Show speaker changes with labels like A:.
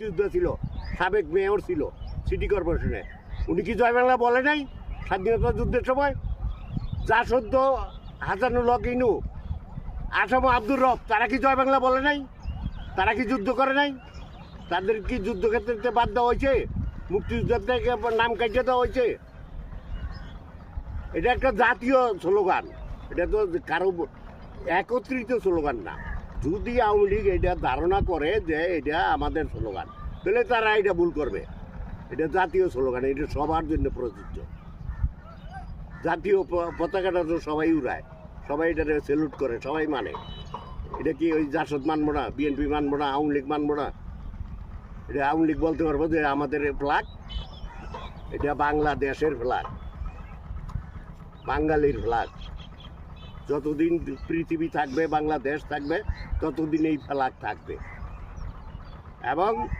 A: মুক্তিযুদ্ধ ছিল, সাবেক মেয়র ছিল সিটি কর্পোরেশনে। উনি কি জয় বাংলা বলে নাই স্বাধীনতা যুদ্ধের সময়? যা সদ্য হাসানুল হক ইনু, আসাম আব্দুর রব, তারা কি জয় বাংলা বলে নাই? তারা কি যুদ্ধ করে নাই? তাদের কি যুদ্ধক্ষেত্রে বাদ দেওয়া হয়েছে? মুক্তিযুদ্ধের থেকে নাম কাটিয়ে দেওয়া হয়েছে? এটা একটা জাতীয় স্লোগান। এটা তো কারও একত্রিত স্লোগান না। যদি আওয়ামী লীগ এটা ধারণা করে যে এটা আমাদের স্লোগান, তাহলে তারা এটা ভুল করবে। এটা জাতীয় স্লোগান, এটা সবার জন্য প্রযোজ্য। জাতীয় পতাকাটা তো সবাই উড়ায়, সবাই এটা সেলুট করে, সবাই মানে। এটা কি ওই জাসদ মানবো না, বিএনপি মানবো না, আওয়ামী লীগ মানবো না? এটা আওয়ামী লীগ বলতে পারব যে আমাদের ফ্ল্যাগ এটা বাংলাদেশের ফ্ল্যাগ বাঙালির ফ্ল্যাগ যতদিন পৃথিবী থাকবে বাংলাদেশ থাকবে ততদিন এই ফ্ল্যাগ থাকবে। এবং